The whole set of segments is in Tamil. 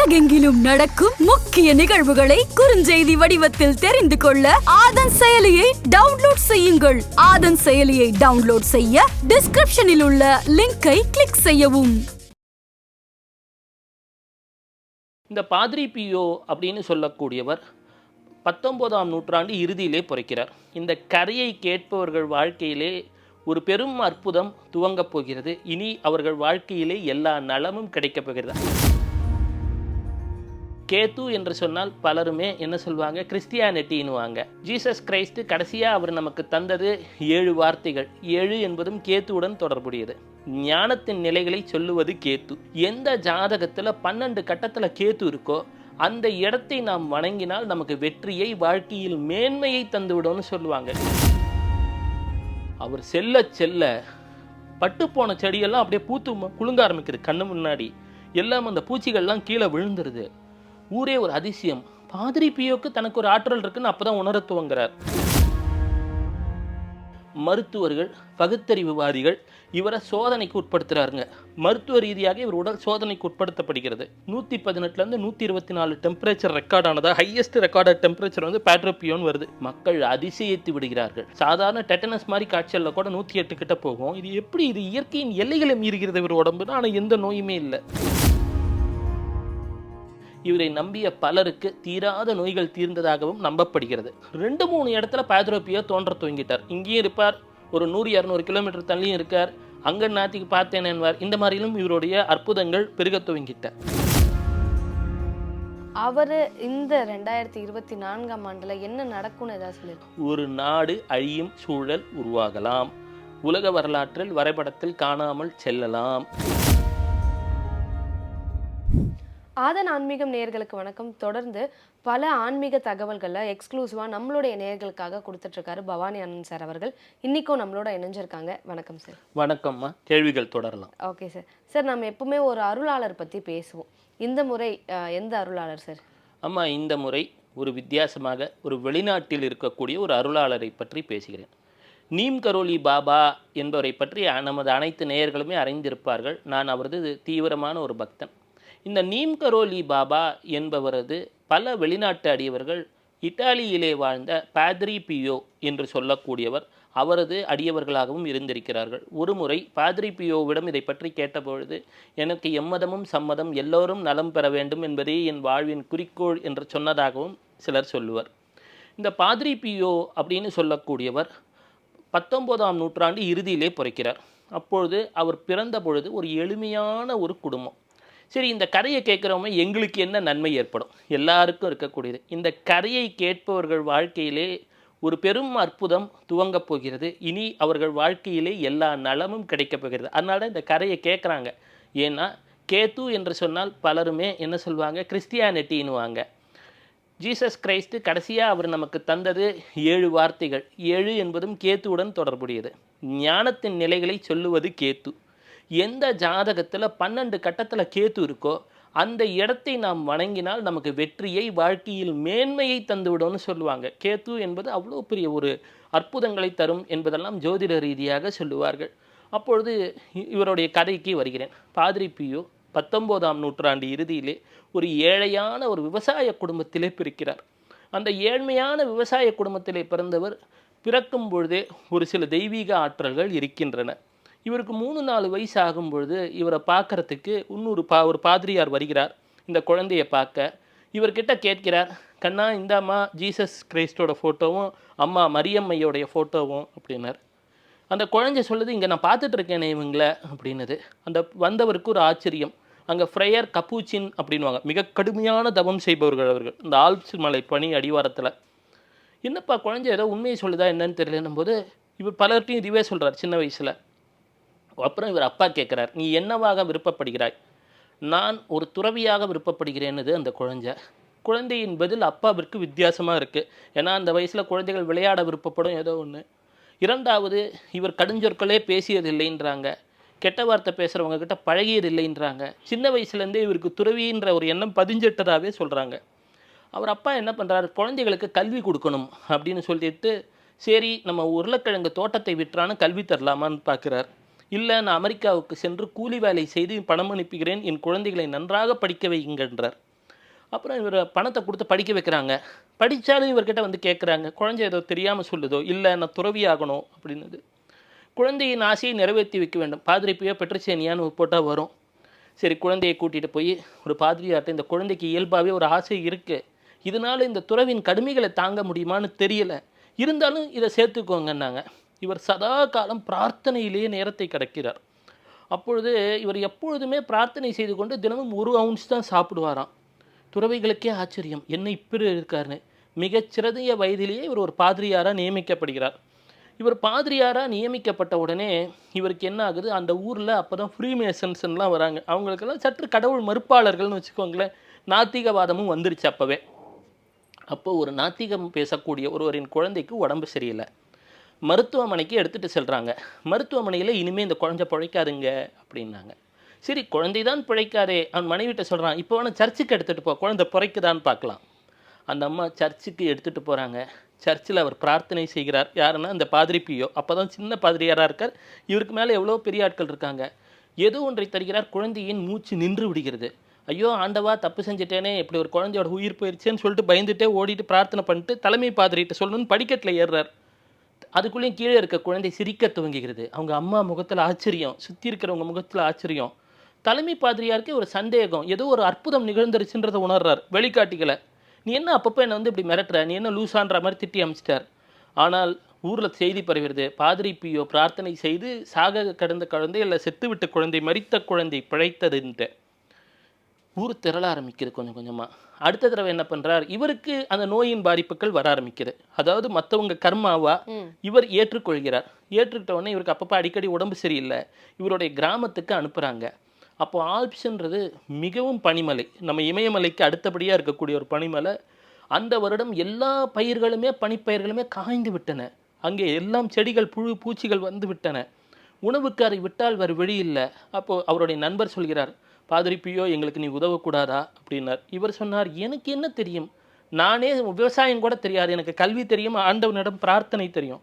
உலகெங்கிலும் நடக்கும் முக்கிய நிகழ்வுகளை குறுஞ்செய்தி வடிவத்தில் தெரிந்து கொள்ள ஆதன் செயலியை டவுன்லோட் செய்யுங்கள். ஆதன் செயலியை டவுன்லோட் செய்ய டிஸ்கிரிப்ஷனில் உள்ள லிங்கை கிளிக் செய்யவும். இந்த பாதிரி பியோ அப்படின்னு சொல்லக்கூடியவர் பத்தொன்பதாம் நூற்றாண்டு இறுதியிலே பிறக்கிறார். இந்த கதையை கேட்பவர்கள் வாழ்க்கையிலே ஒரு பெரும் அற்புதம் துவங்கப் போகிறது. இனி அவர்கள் வாழ்க்கையிலே எல்லா நலமும் கிடைக்கப் போகிறது. கேத்து என்று சொன்னால் பலருமே என்ன சொல்லுவாங்க கிறிஸ்டியானிட்டின்னுவாங்க. ஜீசஸ் கிரைஸ்து கடைசியாக அவர் நமக்கு தந்தது ஏழு வார்த்தைகள். ஏழு என்பதும் கேத்துவுடன் தொடர்புடையது. ஞானத்தின் நிலைகளை சொல்லுவது கேத்து எந்த ஜாதகத்தில் பன்னெண்டு கட்டத்தில் கேத்து இருக்கோ அந்த இடத்தை நாம் வணங்கினால் நமக்கு வெற்றியை வாழ்க்கையில் மேன்மையை தந்துவிடும்னு சொல்லுவாங்க. அவர் செல்ல செல்ல பட்டு போன செடியெல்லாம் அப்படியே பூத்து குலுங்க ஆரம்பிக்குது. கண்ணு முன்னாடி. எல்லாம் அந்த பூச்சிகள்லாம் கீழே விழுந்துருது. ஊரே ஒரு அதிசயம். பாதிரி பியோக்கு தனக்கு ஒரு ஆற்றல் இருக்குன்னு அப்போதான் உணர துவங்குறார். மருத்துவர்கள் பகுத்தறிவுவாதிகள் இவரை சோதனைக்கு உட்படுத்துறாருங்க. மருத்துவ ரீதியாக இவர் உடல் சோதனைக்கு உட்படுத்தப்படுகிறது. நூற்றி பதினெட்டுலேருந்து நூற்றி இருபத்தி நாலு டெம்பரேச்சர் ரெக்கார்ட் ஆனதா ஹையஸ்ட் ரெக்கார்டட் டெம்பரேச்சர் வந்து பேட்ரோபியோன் வருது. மக்கள் அதிசயித்து விடுகிறார்கள். சாதாரண டெட்டனஸ் மாதிரி காய்ச்சலில் கூட நூற்றி எட்டு கிட்ட போகும். இது எப்படி இது இயற்கையின் எல்லைகளை மீறுகிறது இவர் உடம்புன்னு? ஆனால் எந்த நோயுமே இல்லை. இவரை நம்பிய பலருக்கு தீராத நோய்கள் தீர்ந்ததாகவும் நம்பப்படுகிறது. ரெண்டு மூணு இடத்துல பேத்ரோப்பியோ தோன்ற துவங்கிட்டார். இங்கேயும் இருப்பார். ஒரு நூறு இரநூறு கிலோமீட்டர் தள்ளியும் இருக்கார். அங்க நாத்திக்கு பார்த்தேன் என்பார். இந்த மாதிரிலும் இவருடைய அற்புதங்கள் பெருகத் துவங்கிட்டார் அவரு இந்த ரெண்டாயிரத்தி இருபத்தி நான்காம் ஆண்டுல என்ன நடக்கும்னு ஏதாவது சொல்லியிருக்கோம் ஒரு நாடு அழியும் சூழல் உருவாகலாம். உலக வரலாற்றில் வரைபடத்தில் காணாமல் செல்லலாம். ஆதன் ஆன்மீகம் நேயர்களுக்கு வணக்கம். தொடர்ந்து பல ஆன்மீக தகவல்களை எக்ஸ்க்ளூசிவா நம்மளுடைய நேயர்களுக்காக கொடுத்துட்டு இருக்காரு பவானி ஆனந்த் சார் அவர்கள். இன்னைக்கும் நம்மளோட இணைஞ்சிருக்காங்க. வணக்கம் சார் வணக்கம்மா. கேள்விகள் தொடரலாம். ஓகே சார் சார் நம்ம எப்பவுமே ஒரு அருளாளர் பத்தி பேசுவோம். இந்த முறை எந்த அருளாளர் சார் அம்மா இந்த முறை ஒரு வித்தியாசமாக ஒரு வெளிநாட்டில் இருக்கக்கூடிய ஒரு அருளாளரை பற்றி பேசுகிறேன். நீம் கரோலி பாபா என்பவரை பற்றி நமது அனைத்து நேயர்களுமே அறிந்திருப்பார்கள். நான் அவரது தீவிரமான ஒரு பக்தன். இந்த நீம் கரோலி பாபா என்பவரது பல வெளிநாட்டு அடியவர்கள் இத்தாலியிலே வாழ்ந்த பாத்ரி பியோ என்று சொல்லக்கூடியவர் அவரது அடியவர்களாகவும் இருந்திருக்கிறார்கள். ஒருமுறை பாத்ரி பியோவிடம் இதை பற்றி கேட்டபொழுது எனக்கு எம்மதமும் சம்மதம் எல்லோரும் நலம் பெற வேண்டும் என்பதே என் வாழ்வின் குறிக்கோள் என்று சொன்னதாகவும் சிலர் சொல்லுவர். இந்த பாத்ரி பியோ அப்படின்னு சொல்லக்கூடியவர் பத்தொன்பதாம் நூற்றாண்டு இறுதியிலே பிறக்கிறார். அப்பொழுது அவர் பிறந்த பொழுது ஒரு எளிமையான ஒரு குடும்பம். சரி இந்த கதையை கேட்குறவங்க எங்களுக்கு என்ன நன்மை ஏற்படும்? எல்லாருக்கும் இருக்கக்கூடியது. இந்த கதையை கேட்பவர்கள் வாழ்க்கையிலே ஒரு பெரும் அற்புதம் துவங்கப் போகிறது. இனி அவர்கள் வாழ்க்கையிலே எல்லா நலமும் கிடைக்கப் போகிறது. அதனால இந்த கதையை கேட்குறாங்க. ஏன்னா கேத்து என்று சொன்னால் பலருமே என்ன சொல்லுவாங்க கிறிஸ்டியானிட்டின்னுவாங்க. ஜீசஸ் கிரைஸ்து கடைசியாக அவர் நமக்கு தந்தது ஏழு வார்த்தைகள். ஏழு என்பதும் கேத்துவுடன் தொடர்புடையது. ஞானத்தின் நிலைகளை சொல்லுவது கேத்து எந்த ஜாதகத்தில் பன்னெண்டு கட்டத்தில் கேத்து இருக்கோ அந்த இடத்தை நாம் வணங்கினால் நமக்கு வெற்றியை வாழ்க்கையில் மேன்மையை தந்துவிடும்னு சொல்லுவாங்க. கேத்து என்பது அவ்வளோ பெரிய ஒரு அற்புதங்களை தரும் என்பதெல்லாம் ஜோதிட ரீதியாக சொல்லுவார்கள். அப்பொழுது இ- இவருடைய கதைக்கு வருகிறேன். பாதிரி பியோ பத்தொம்போதாம் நூற்றாண்டு இறுதியிலே ஒரு ஏழையான ஒரு விவசாய குடும்பத்திலே பிறக்கிறார். அந்த ஏழ்மையான விவசாய குடும்பத்திலே பிறந்தவர் பிறக்கும் பொழுதே ஒரு சில தெய்வீக ஆற்றல்கள் இருக்கின்றன. இவருக்கு மூணு நாலு வயசு ஆகும் பொழுது இவரை பார்க்கறதுக்கு இன்னொரு பா ஒரு பாதிரியார் வருகிறார். இந்த குழந்தையை பார்க்க. இவர்கிட்ட கேட்கிறார் கண்ணா இந்தாம்மா ஜீசஸ் கிரைஸ்டோட ஃபோட்டோவும் அம்மா மரியம்மையோடைய ஃபோட்டோவும் அப்படின்னார். அந்த குழந்தை சொல்லுது இங்கே நான் பார்த்துட்டு இருக்கேனே இவங்கள அப்படின்னது. அந்த வந்தவருக்கு ஒரு ஆச்சரியம். அங்கே ஃப்ரையர் கப்பூச்சின் அப்படின்வாங்க மிக கடுமையான தவம் செய்பவர்கள் அவர்கள். இந்த ஆல்ப்ஸ் மலை பனி அடிவாரத்தில். என்னப்பா குழந்தை ஏதோ உண்மையை சொல்லுதா என்னன்னு தெரியலன்னும் போது இவர் பலர்கிட்டையும் இதுவே சொல்கிறார் சின்ன வயசில். அப்புறம் இவர் அப்பா கேட்குறார் நீ என்னவாக விருப்பப்படுகிறாய்? நான் ஒரு துறவியாக விருப்பப்படுகிறேன்னுது அந்த குழந்தை குழந்தையின் பதில் அப்பாவிற்கு வித்தியாசமாக இருக்குது ஏன்னா அந்த வயசில் குழந்தைகள் விளையாட விருப்பப்படும் ஏதோ ஒன்று இரண்டாவது இவர் கடுஞ்சொற்களே பேசியதில்லைன்றாங்க. கெட்ட வார்த்தை பேசுகிறவங்க கிட்ட பழகியதில்லைன்றாங்க. சின்ன வயசுலேருந்தே இவருக்கு துறவின்ற ஒரு எண்ணம் பதிஞ்சிட்டதாகவே சொல்கிறாங்க அவர் அப்பா என்ன பண்ணுறாரு குழந்தைகளுக்கு கல்வி கொடுக்கணும் அப்படின்னு சொல்லிட்டு சரி நம்ம உருளைக்கிழங்கு தோட்டத்தை விற்றான்னு கல்வி தரலாமான்னு பார்க்குறார் இல்லை நான் அமெரிக்காவுக்கு சென்று கூலி வேலை செய்து பணம் அனுப்புகிறேன் என் குழந்தைகளை நன்றாக படிக்க வைங்கன்றார் அப்புறம் இவர் பணத்தை கொடுத்து படிக்க வைக்கிறாங்க. படித்தாலும் இவர்கிட்ட வந்து கேட்குறாங்க குழந்தை ஏதோ தெரியாமல் சொல்லுதோ? இல்லை நான் துறவி ஆகணும் அப்படின்னது. குழந்தையின் ஆசையை நிறைவேற்றி வைக்க வேண்டும். பாதிரி போய் பெட்ரசேனியான்னு போட்டால் வரும்? சரி குழந்தையை கூட்டிகிட்டு போய் ஒரு பாதிரியார்ட்ட இந்த குழந்தைக்கு இயல்பாகவே ஒரு ஆசை இருக்குது இதனால் இந்த துறவின் கடுமைகளை தாங்க முடியுமான்னு தெரியலை. இருந்தாலும் இதை சேர்த்துக்கோங்கன்னாங்க. இவர் சதா காலம் பிரார்த்தனையிலேயே நேரத்தை கடக்கிறார். அப்பொழுது இவர் எப்பொழுதுமே பிரார்த்தனை செய்து கொண்டு தினமும் ஒரு அவுன்ஸ் தான் சாப்பிடுவாராம். துறவிகளுக்கே ஆச்சரியம் என்ன இப்படி இருக்காருன்னு? மிகச்சிறந்த வயதிலேயே இவர் ஒரு பாதிரியாராக நியமிக்கப்படுகிறார். இவர் பாதிரியாராக நியமிக்கப்பட்ட உடனே இவருக்கு என்ன ஆகுது? அந்த ஊரில் அப்போ தான் ஃப்ரீமேசன்ஸ்லாம் வராங்க. அவங்களுக்கெல்லாம் சற்று கடவுள் மறுப்பாளர்கள்னு வச்சுக்கோங்களேன் நாத்திகவாதமும் வந்துருச்சு அப்போவே. அப்போ ஒரு நாத்திகம் பேசக்கூடிய ஒருவரின் குழந்தைக்கு உடம்பு சரியில்லை. மருத்துவமனைக்கு எடுத்துகிட்டு செல்கிறாங்க மருத்துவமனையில் இனிமேல் இந்த குழந்தை பிழைக்காதுங்க அப்படின்னாங்க. சரி குழந்தை தான் பிழைக்காதே. அவன் மனைவிட்ட சொல்கிறான் இப்போ வேணால் சர்ச்சுக்கு எடுத்துகிட்டு போ குழந்தை பிழைக்குதான்னு பார்க்கலாம். அந்த அம்மா சர்ச்சுக்கு எடுத்துகிட்டு போகிறாங்க சர்ச்சில் அவர் பிரார்த்தனை செய்கிறார். யாருன்னா அந்த பாதிரி பியோ. அப்போ தான் சின்ன பாதிரியாராக இருக்கார். இவருக்கு மேலே எவ்வளோ பெரிய ஆட்கள் இருக்காங்க. ஏதோ ஒன்றை தருகிறார். குழந்தையின் மூச்சு நின்று விடுகிறது. ஐயோ ஆண்டவா தப்பு செஞ்சுட்டேனே. இப்படி ஒரு குழந்தையோட உயிர் போயிடுச்சேன்னு சொல்லிட்டு பயந்துட்டே ஓடிட்டு பிரார்த்தனை பண்ணிட்டு தலைமை பாதிரிகிட்ட சொல்லணும்னு படிக்கட்டில் ஏறுறார். அதுக்குள்ளேயும் கீழே இருக்க குழந்தை சிரிக்க துவங்குகிறது. அவங்க அம்மா முகத்தில் ஆச்சரியம் சுற்றி இருக்கிறவங்க முகத்தில் ஆச்சரியம். தலைமை பாதிரியாருக்கு ஒரு சந்தேகம் ஏதோ ஒரு அற்புதம் நிகழ்ந்துருச்சுன்றதை உணர்றார் வெளிக்காட்டிகளை நீ என்ன அப்பப்போ என்னை வந்து இப்படி மிரட்டுற? நீ என்ன லூசான்ற மாதிரி திட்டி அமைச்சிட்டார்? ஆனால் ஊரில் செய்தி பரவுகிறது பாதிரி பியோ பிரார்த்தனை செய்து சாக கடந்த குழந்தை இல்லை செத்துவிட்ட குழந்தை மறித்த குழந்தை பிழைத்ததுன்ட்டு. ஊர் திரள ஆரம்பிக்குது கொஞ்சம் கொஞ்சமாக அடுத்த தடவை என்ன பண்ணுறார் இவருக்கு அந்த நோயின் பாதிப்புகள் வர ஆரம்பிக்குது. அதாவது மற்றவங்க கர்மாவா. இவர் ஏற்றுக்கொள்கிறார். ஏற்றுக்கிட்ட உடனே இவருக்கு அப்பப்போ அடிக்கடி உடம்பு சரியில்லை. இவருடைய கிராமத்துக்கு அனுப்புகிறாங்க அப்போ ஆல்ப்ஸ்ன்றது மிகவும் பனிமலை. நம்ம இமயமலைக்கு அடுத்தபடியாக இருக்கக்கூடிய ஒரு பனிமலை. அந்த வருடம் எல்லா பயிர்களுமே பனிப்பயிர்களுமே காய்ந்து விட்டன. அங்கே எல்லாம் செடிகள் புழு பூச்சிகள் வந்து விட்டன. உணவுக்கு அதை விட்டால் வேறு வழி இல்லை. அப்போது அவருடைய நண்பர் சொல்கிறார் பாதிரிப்பியோ எங்களுக்கு நீ உதவக்கூடாதா? அப்படின்னார். இவர் சொன்னார் எனக்கு என்ன தெரியும்? நானே விவசாயம் கூட தெரியாது. எனக்கு கல்வி தெரியும் ஆண்டவனிடம் பிரார்த்தனை தெரியும்.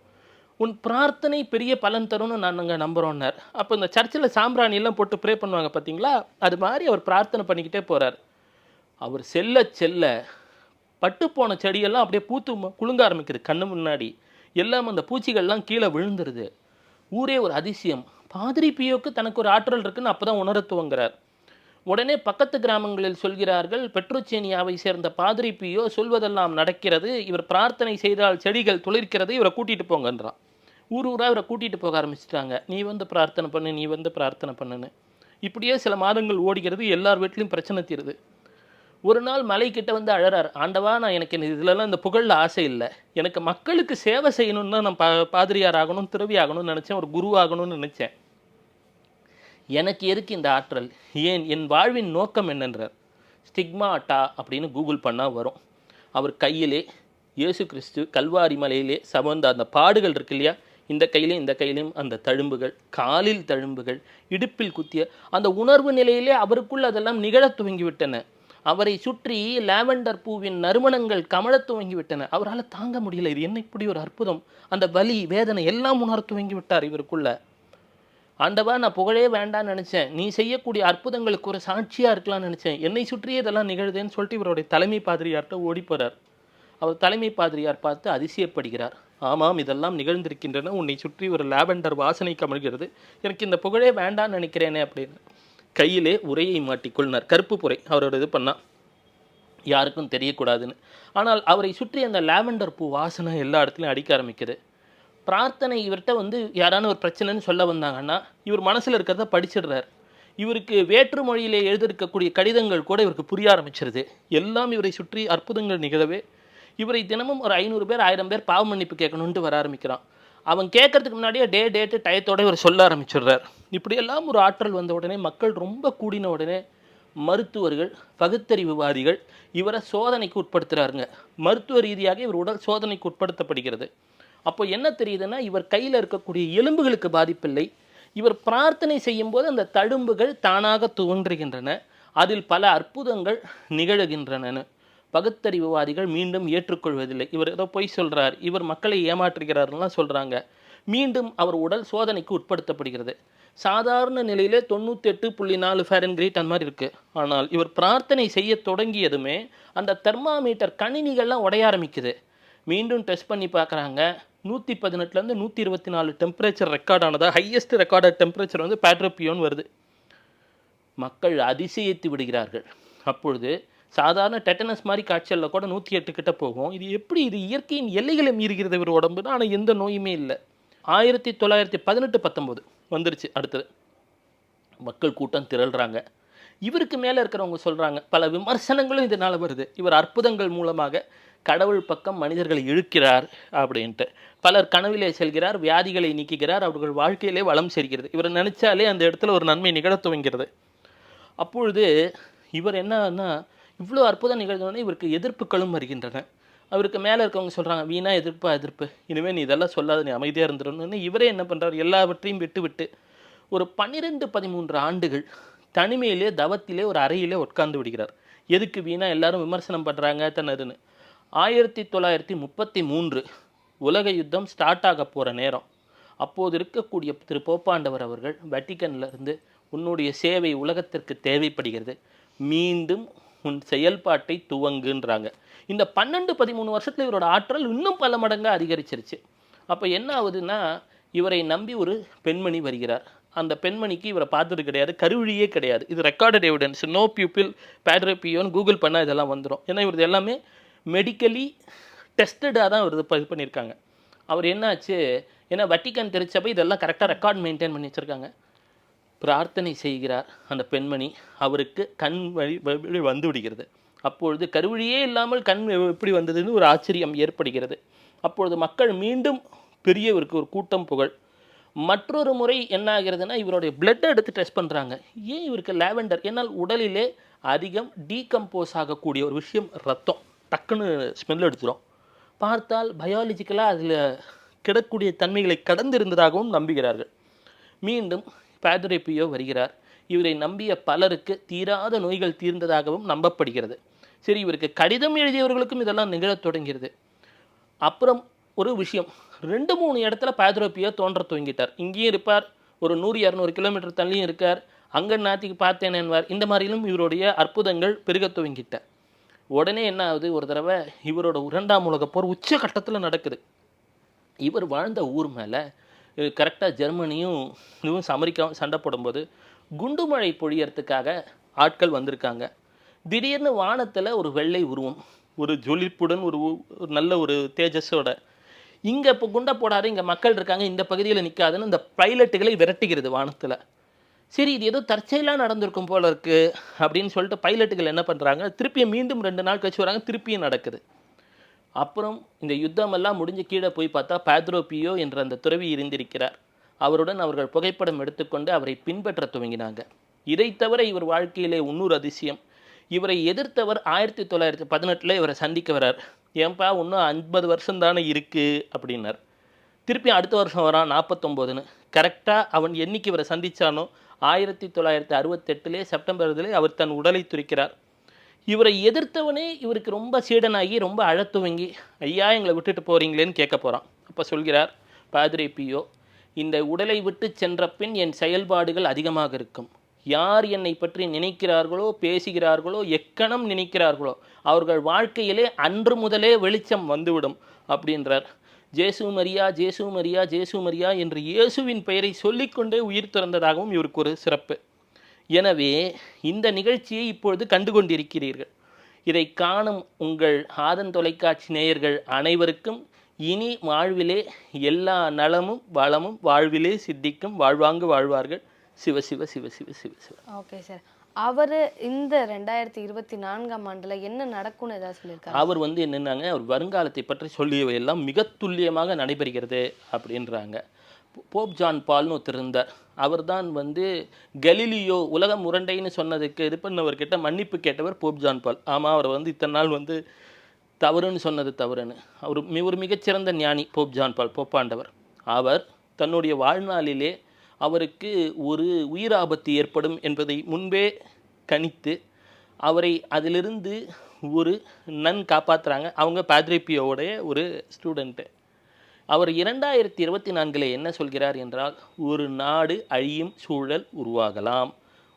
உன் பிரார்த்தனை பெரிய பலன் தரும்னு நான் அங்கே நம்புகிறோன்னார் அப்போ இந்த சர்ச்சில் சாம்பிராணியெல்லாம் போட்டு ப்ரே பண்ணுவாங்க பார்த்தீங்களா? அது மாதிரி அவர் பிரார்த்தனை பண்ணிக்கிட்டே போகிறார் அவர் செல்ல செல்ல பட்டு போன செடியெல்லாம் அப்படியே பூத்து குழுங்க குலுங்க ஆரம்பிக்குது. கண்ணு முன்னாடி. எல்லாம் அந்த பூச்சிகள்லாம் கீழே விழுந்துருது. ஊரே ஒரு அதிசயம். பாதிரி பியோக்கு தனக்கு ஒரு ஆற்றல் இருக்குன்னு அப்போ தான் உணர துவங்குறார். உடனே பக்கத்து கிராமங்களில் சொல்கிறார்கள் பெட்ரோச்சேனியாவை சேர்ந்த பாதிரி பியோ சொல்வதெல்லாம் நடக்கிறது. இவர் பிரார்த்தனை செய்தால் செடிகள் துளிர்க்கிறது. இவரை கூட்டிட்டு போங்கன்றான். ஊர் ஊராக இவரை கூட்டிட்டு போக ஆரம்பிச்சிட்டாங்க. நீ வந்து பிரார்த்தனை பண்ணு நீ வந்து பிரார்த்தனை பண்ணுன்னு. இப்படியே சில மாதங்கள் ஓடுகிறது. எல்லார் வீட்லேயும் பிரச்சனை தீருது. ஒரு நாள் மலைக்கிட்ட வந்து அழறார். ஆண்டவா நான் எனக்கு இந்த இதுலலாம் இந்த புகழில் ஆசை இல்லை. எனக்கு மக்களுக்கு சேவை செய்யணும்னு தான் நான் பா பாதிரியார் ஆகணும் துறவி ஆகணும்னு நினச்சேன். ஒரு குரு ஆகணும்னு நினச்சேன். எனக்கு எதுக்கு இந்த ஆற்றல்? ஏன் என் வாழ்வின் நோக்கம் என்னன்றார்? ஸ்டிக்மா அட்டா அப்படின்னு கூகுள் பண்ணால் வரும். அவர் கையிலே இயேசு கிறிஸ்து கல்வாரி மலையிலே சமந்த அந்த பாடுகள் இருக்கு இல்லையா? இந்த கையிலையும் இந்த கையிலையும் அந்த தழும்புகள் காலில் தழும்புகள் இடுப்பில் குத்திய அந்த உணர்வு நிலையிலே அவருக்குள் அதெல்லாம் நிகழத் துவங்கிவிட்டன. அவரை சுற்றி லாவெண்டர் பூவின் நறுமணங்கள் கமழத் துவங்கிவிட்டன. அவரால் தாங்க முடியல. இது என்ன இப்படி ஒரு அற்புதம்? அந்த வலி வேதனை எல்லாம் உணர துவங்கி விட்டார் இவருக்குள்ள. ஆண்டவா நான் புகழே வேண்டாம்னு நினச்சேன். நீ செய்யக்கூடிய அற்புதங்களுக்கு ஒரு சாட்சியாக இருக்கலாம்னு நினச்சேன். என்னை சுற்றியே இதெல்லாம் நிகழ்தேன்னு சொல்லிட்டு இவருடைய தலைமை பாதிரியார்கிட்ட ஓடி போறார். அவர் தலைமை பாதிரியார் பார்த்து அதிசயப்படுகிறார். ஆமாம் இதெல்லாம் நிகழ்ந்திருக்கின்றன. உன்னை சுற்றி ஒரு லாவெண்டர் வாசனை கமழ்கிறது. எனக்கு இந்த புகழே வேண்டாம்னு நினைக்கிறேனே அப்படின்னு கையிலே உரையை மாட்டிக்கொள்னார் கருப்பு புரை அவரோட இது பண்ணால் யாருக்கும் தெரியக்கூடாதுன்னு. ஆனால் அவரை சுற்றி அந்த லாவெண்டர் பூ வாசனை எல்லா இடத்துலையும் அடிக்க ஆரம்பிக்குது. பிரார்த்தனை இவர்கிட்ட வந்து யாரான ஒரு பிரச்சனைன்னு சொல்ல வந்தாங்கன்னா இவர் மனசில் இருக்கிறத படிச்சிடுறார். இவருக்கு வேற்று மொழியிலே எழுதியிருக்கக்கூடிய கடிதங்கள் கூட இவருக்கு புரிய ஆரம்பிச்சிருது. எல்லாம் இவரை சுற்றி அற்புதங்கள் நிகழவே இவரை தினமும் ஒரு ஐநூறு பேர் ஆயிரம் பேர் பாவ மன்னிப்பு கேட்கணுன்ட்டு வர ஆரம்பிக்கிறான். அவன் கேட்கறதுக்கு முன்னாடியே டே டேட்டு டயத்தோட இவர் சொல்ல ஆரம்பிச்சிடுறார். இப்படியெல்லாம் ஒரு ஆற்றல் வந்த உடனே மக்கள் ரொம்ப கூடின உடனே மருத்துவர்கள் பகுத்தறிவுவாதிகள் இவரை சோதனைக்கு உட்படுத்துகிறாருங்க மருத்துவ ரீதியாக இவர் உடல் சோதனைக்கு உட்படுத்தப்படுகிறது. அப்போ என்ன தெரியுதுன்னா இவர் கையில் இருக்கக்கூடிய எலும்புகளுக்கு பாதிப்பில்லை. இவர் பிரார்த்தனை செய்யும்போது அந்த தழும்புகள் தானாக தோன்றுகின்றன. அதில் பல அற்புதங்கள் நிகழுகின்றன பகுத்தறிவுவாதிகள் மீண்டும் ஏற்றுக்கொள்வதில்லை. இவர் ஏதோ பொய் சொல்கிறார் இவர் மக்களை ஏமாற்றுகிறார்லாம் சொல்கிறாங்க மீண்டும் அவர் உடல் சோதனைக்கு உட்படுத்தப்படுகிறது. சாதாரண நிலையிலே தொண்ணூற்றி எட்டு புள்ளி நாலு ஃபேரன்கிரீட் அந்த மாதிரி இருக்குது ஆனால் இவர் பிரார்த்தனை செய்ய தொடங்கியதுமே அந்த தெர்மாமீட்டர் கணினிகள்லாம் உடைய ஆரம்பிக்குது. மீண்டும் டெஸ்ட் பண்ணி பார்க்குறாங்க. நூற்றி பதினெட்டுலேருந்து நூற்றி இருபத்தி நாலு டெம்பரேச்சர் ரெக்கார்ட் ஆனதா ஹையஸ்ட் ரெக்கார்டட் டெம்பரேச்சர் வந்து பேட்ரோப்பியோன்னு வருது. மக்கள் அதிசயித்து விடுகிறார்கள். அப்பொழுது சாதாரண டெட்டனஸ் மாதிரி காய்ச்சலில் கூட நூற்றி எட்டு கிட்ட போகும். இது எப்படி இது இயற்கையின் எல்லைகளை மீறுகிறது இவர் உடம்புனா ஆனால் எந்த நோயுமே இல்லை. ஆயிரத்தி தொள்ளாயிரத்தி பதினெட்டு பத்தொம்போது வந்துருச்சு அடுத்தது. மக்கள் கூட்டம் திரள்றாங்க. இவருக்கு மேலே இருக்கிறவங்க சொல்கிறாங்க பல விமர்சனங்களும் இதனால் வருது. இவர் அற்புதங்கள் மூலமாக கடவுள் பக்கம் மனிதர்களை இழுக்கிறார் அப்படின்ட்டு. பலர் கனவிலே செல்கிறார் வியாதிகளை நீக்குகிறார் அவர்கள் வாழ்க்கையிலே வளம் சேர்க்கிறது இவர் நினைச்சாலே அந்த இடத்துல ஒரு நன்மை நிகழத் துவங்கிறது. அப்பொழுது இவர் என்னன்னா இவ்வளோ அற்புதம் நிகழ்ந்தோடனே இவருக்கு எதிர்ப்புகளும் வருகின்றன. அவருக்கு மேலே இருக்கவங்க சொல்கிறாங்க வீணா எதிர்ப்பா எதிர்ப்பு. இனிமேல் நீ இதெல்லாம் சொல்லாத நீ அமைதியாக இருந்துடணும்னு இவரே என்ன பண்ணுறார் எல்லாவற்றையும் விட்டு விட்டு ஒரு பன்னிரெண்டு பதிமூன்று ஆண்டுகள் தனிமையிலே தவத்திலே ஒரு அறையிலே உட்கார்ந்து விடுகிறார். எதுக்கு வீணா? எல்லாரும் விமர்சனம் பண்ணுறாங்க தன்னதுன்னு. ஆயிரத்தி தொள்ளாயிரத்தி முப்பத்தி மூன்று உலக யுத்தம் ஸ்டார்ட் ஆக போகிற நேரம். அப்போது இருக்கக்கூடிய திரு போப்பாண்டவர் அவர்கள் வட்டிக்கன்ல இருந்து உன்னுடைய சேவை உலகத்திற்கு தேவைப்படுகிறது. மீண்டும் உன் செயல்பாட்டை துவங்குன்றாங்க. இந்த பன்னெண்டு பதிமூணு வருஷத்தில் இவரோட ஆற்றல் இன்னும் பல மடங்காக அதிகரிச்சிருச்சு. அப்போ என்ன ஆகுதுன்னா இவரை நம்பி ஒரு பெண்மணி வருகிறார். அந்த பெண்மணிக்கு இவரை பார்த்தது கிடையாது கருவிழியே கிடையாது. இது ரெக்கார்டட் எவிடன்ஸ் நோ பியூப்பிள் பேட்ரப்பியோன்னு கூகுள் பண்ணால் இதெல்லாம் வந்துடும் ஏன்னா இவரது எல்லாமே மெடிக்கலி டெஸ்டடாக தான் அவர் இது பண்ணியிருக்காங்க. அவர் என்னாச்சு? ஏன்னா வட்டிக்கன் திருச்சபை இதெல்லாம் கரெக்டாக ரெக்கார்ட் மெயின்டைன் பண்ணி வச்சுருக்காங்க. பிரார்த்தனை செய்கிறார் அந்த பெண்மணி. அவருக்கு கண் வழி வழி வந்து விடுகிறது. அப்பொழுது கருவழியே இல்லாமல் கண் எப்படி வந்ததுன்னு ஒரு ஆச்சரியம் ஏற்படுகிறது. அப்பொழுது மக்கள் மீண்டும் பெரியவருக்கு ஒரு கூட்டம் புகழ். மற்றொரு முறை என்ன ஆகிறதுனா இவருடைய பிளட்டை எடுத்து டெஸ்ட் பண்ணுறாங்க ஏன் இவருக்கு லேவெண்டர்? என்னால் உடலிலே அதிகம் டீகம்போஸ் ஆகக்கூடிய ஒரு விஷயம் ரத்தம். டக்குன்னு ஸ்மெல் எடுத்துரும். பார்த்தால் பயாலஜிக்கலாக அதில் கிடக்கூடிய தன்மைகளை கடந்திருந்ததாகவும் நம்புகிறார்கள். மீண்டும் பேதரேப்பியோ வருகிறார். இவரை நம்பிய பலருக்கு தீராத நோய்கள் தீர்ந்ததாகவும் நம்பப்படுகிறது. சரி இவருக்கு கடிதம் எழுதியவர்களுக்கும் இதெல்லாம் நிகழத் தொடங்கிறது. அப்புறம் ஒரு விஷயம். ரெண்டு மூணு இடத்துல பேதரோப்பியோ தோன்ற துவங்கிட்டார். இங்கேயும் இருப்பார். ஒரு நூறு இரநூறு கிலோமீட்டர் தள்ளியும் இருக்கார். அங்கே நாத்திக்கு பார்த்தேன் என்பார் இந்த மாதிரிலும் இவருடைய அற்புதங்கள் பெருகத் துவங்கிட்டார் உடனே என்ன ஆகுது? ஒரு தடவை இவரோட இரண்டாம் உலகப் போர் உச்ச கட்டத்தில் நடக்குது. இவர் வாழ்ந்த ஊர் மேலே கரெக்டாக ஜெர்மனியும் இதுவும் அமெரிக்காவும் சண்டை போடும்போது குண்டுமழை பொழியறதுக்காக ஆட்கள் வந்திருக்காங்க. திடீர்னு வானத்தில் ஒரு வெள்ளை உருவம் ஒரு ஜொலிப்புடன் ஒரு ஒரு நல்ல ஒரு தேஜஸோட. இங்கே இப்போ குண்டை போடாது இங்கே மக்கள் இருக்காங்க இந்த பகுதியில் நிற்காதுன்னு இந்த பைலட்டுகளை விரட்டுகிறது வானத்தில். சரி இது ஏதோ தற்செயலாக நடந்திருக்கும் போல இருக்கு அப்படின்னு சொல்லிட்டு பைலட்டுகள் என்ன பண்ணுறாங்க திருப்பியும் மீண்டும் ரெண்டு நாள் கழிச்சு வராங்க திருப்பியும் நடக்குது. அப்புறம் இந்த யுத்தமெல்லாம் முடிஞ்சு கீழே போய் பார்த்தா பேத்ரோபியோ என்ற அந்த துறவி இருந்திருக்கிறார். அவருடன் அவர்கள் புகைப்படம் எடுத்துக்கொண்டு அவரை பின்பற்ற துவங்கினாங்க. இதை தவிர இவர் வாழ்க்கையிலே இன்னொரு அதிசயம். இவரை எதிர்த்தவர் ஆயிரத்தி தொள்ளாயிரத்தி பதினெட்டில் இவரை சந்திக்க வரார். ஏன்பா இன்னும் ஐம்பது வருஷம் தானே இருக்குது அப்படின்னார். திருப்பி அடுத்த வருஷம் வரான் நாற்பத்தொம்போதுன்னு கரெக்டாக அவன் என்னைக்கு இவரை சந்தித்தானோ ஆயிரத்தி தொள்ளாயிரத்தி அறுபத்தெட்டிலே செப்டம்பரில் அவர் தன் உடலை துரிக்கிறார். இவரை எதிர்த்தவனே இவருக்கு ரொம்ப சீடனாகி ரொம்ப அழத்துவங்கி ஐயா எங்களை விட்டுட்டு போறீங்களேன்னு கேட்க போகிறான் அப்போ சொல்கிறார் பாதிரே பியோ இந்த உடலை விட்டு சென்ற பின் என் செயல்பாடுகள் அதிகமாக இருக்கும். யார் என்னை பற்றி நினைக்கிறார்களோ பேசுகிறார்களோ எக்கணம் நினைக்கிறார்களோ அவர்கள் வாழ்க்கையிலே அன்று முதலே வெளிச்சம் வந்துவிடும் அப்படின்றார். ஜேசு மரியா ஜேசு மரியா ஜேசு மரியா என்று இயேசுவின் பெயரை சொல்லிக்கொண்டே உயிர் துறந்ததாகவும் இவருக்கு ஒரு சிறப்பு. எனவே இந்த நிகழ்ச்சியை இப்பொழுது கண்டு கொண்டிருக்கிறீர்கள் இதை காணும் உங்கள் ஆதன் தொலைக்காட்சி நேயர்கள் அனைவருக்கும் இனி வாழ்விலே எல்லா நலமும் வளமும் வாழ்விலே சித்திக்கும் வாழ்வாங்கு வாழ்வார்கள். சிவ சிவ சிவ சிவ சிவ சிவ. ஓகே சார் அவர் இந்த ரெண்டாயிரத்தி இருபத்தி நான்காம் ஆண்டுல என்ன நடக்கும்னு ஏதாவது சொல்லியிருக்காரு? அவர் வந்து என்னன்னாங்க அவர் வருங்காலத்தை பற்றி சொல்லியவை எல்லாம் மிக துல்லியமாக நடைபெறுகிறது அப்படின்றாங்க. போப் ஜான் பால்னு ஒருத்தர் இருந்தார். அவர்தான் வந்து கலீலியோ உலகம் உருண்டைன்னு சொன்னதுக்கு இது பண்ணவர்கிட்ட மன்னிப்பு கேட்டவர் போப் ஜான் பால். ஆமாம் அவர் வந்து இத்தனை நாள் வந்து தவறுன்னு சொன்னது தவறுன்னு. அவர் மி ஒரு மிகச்சிறந்த ஞானி போப் ஜான் பால் போப்பாண்டவர். அவர் தன்னுடைய வாழ்நாளிலே அவருக்கு ஒரு உயிராபத்து ஏற்படும் என்பதை முன்பே கணித்து அவரை அதிலிருந்து ஒரு நன் காப்பாற்றுறாங்க அவங்க பாத்ரேப்பியோடைய ஒரு ஸ்டூடெண்ட்டு அவர் இரண்டாயிரத்தி இருபத்தி நான்கில் என்ன சொல்கிறார் என்றால் ஒரு நாடு அழியும் சூழல் உருவாகலாம்.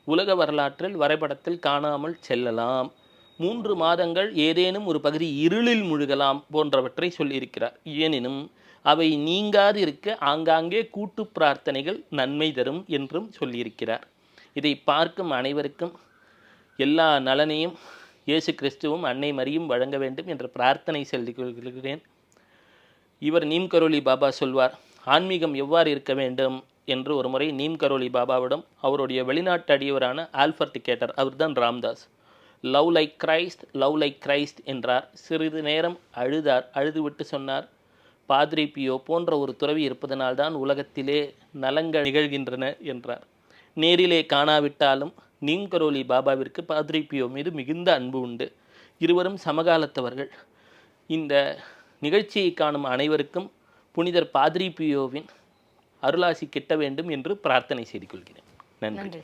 உலக வரலாற்றில் வரைபடத்தில் காணாமல் செல்லலாம். மூன்று மாதங்கள் ஏதேனும் ஒரு பகுதி இருளில் முழுகலாம் போன்றவற்றை சொல்லியிருக்கிறார். எனினும் அவை நீங்காது இருக்க ஆங்காங்கே கூட்டு பிரார்த்தனைகள் நன்மை தரும் என்றும் சொல்லியிருக்கிறார். இதை பார்க்கும் அனைவருக்கும் எல்லா நலனையும் இயேசு கிறிஸ்துவும் அன்னை மரியும் வழங்க வேண்டும் என்ற பிரார்த்தனை சொல்லிக் கொள்கிறேன் இவர் நீம் கரோலி பாபா சொல்வார் ஆன்மீகம் எவ்வாறு இருக்க வேண்டும்? என்று ஒரு முறை நீம் கரோலி பாபாவிடம் அவருடைய வெளிநாட்டு அடியவரான ஆல்பர்ட் கேட்டார் அவர்தான் Ramdas love like Christ love like Christ என்றார். சிறிது நேரம் அழுதார் அழுதுவிட்டு சொன்னார் பாத்ரி பியோ போன்ற ஒரு துறவி இருப்பதனால்தான் உலகத்திலே நலங்கள் நிகழ்கின்றன என்றார். நேரிலே காணாவிட்டாலும் நீம் கரோலி பாபாவிற்கு பாத்ரி பியோ மீது மிகுந்த அன்பு உண்டு. இருவரும் சமகாலத்தவர்கள். இந்த நிகழ்ச்சியை காணும் அனைவருக்கும் புனிதர் பாத்ரி பியோவின் அருளாசி கிட்ட வேண்டும் என்று பிரார்த்தனை செய்து கொள்கிறேன். நன்றி. நன்றி.